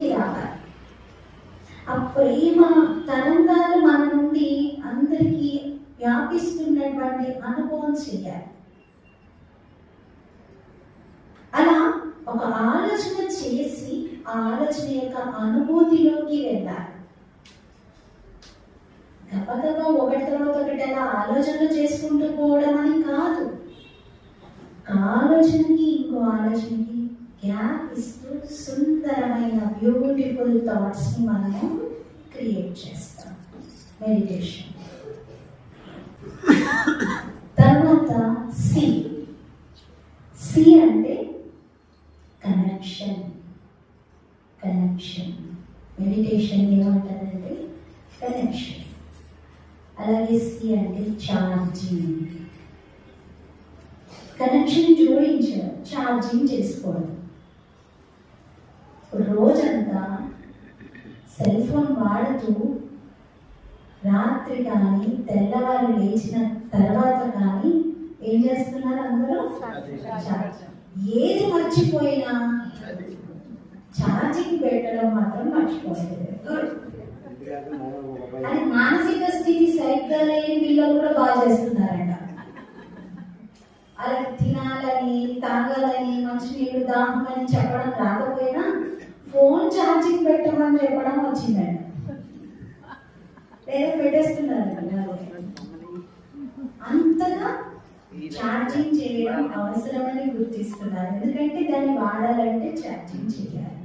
రావాలి ఆ ప్రేమ తరంగాలు మన నుండి అందరికీ వ్యాపిస్తున్నటువంటి అనుభవం చేయాలి అలా ఒక ఆలోచన చేసి ఆ ఆలోచన యొక్క అనుభూతిలోకి వెళ్ళాలి. గబగబా ఒకటి తర్వాత ఒకటి అలా ఆలోచనలు చేసుకుంటూ పోవడం అని కాదు. ఆలోచనకి ఇంకో ఆలోచనకి గ్యాప్ ఇస్తూ సుందరమైన బ్యూటిఫుల్ థాట్స్ని మనము క్రియేట్ చేస్తాం. మెడిటేషన్ తర్వాత సి. సి అంటే కనెక్షన్ కనెక్షన్ మెడిటేషన్ ఏమంటారంటే కనెక్షన్ అలాగే సి అంటే ఛార్జింగ్ కనెక్షన్ జోడించడం ఛార్జింగ్ చేసుకోవడం. రోజంతా సెల్ ఫోన్ వాడుతూ రాత్రి కానీ తెల్లవారు లేచిన తర్వాత కానీ ఏం చేస్తున్నారు అందరూ ఏది మర్చిపోయినా ఛార్జింగ్ పెట్టడం మాత్రం మర్చిపోలేదు. మానసిక స్థితి సరిగ్గా లేని పిల్లలు కూడా బాగా చేస్తున్నారంట. అలా తినాలని తాగాలని మంచినీళ్ళు దాహం అని చెప్పడం రాకపోయినా పెట్టమని చెప్పడం వచ్చిందంట లేదా పెట్టేస్తున్నారు అంతగా ఛార్జింగ్ చేయడం అవసరమని గుర్తిస్తున్నారు. ఎందుకంటే దాన్ని వాడాలంటే ఛార్జింగ్ చేయాలి.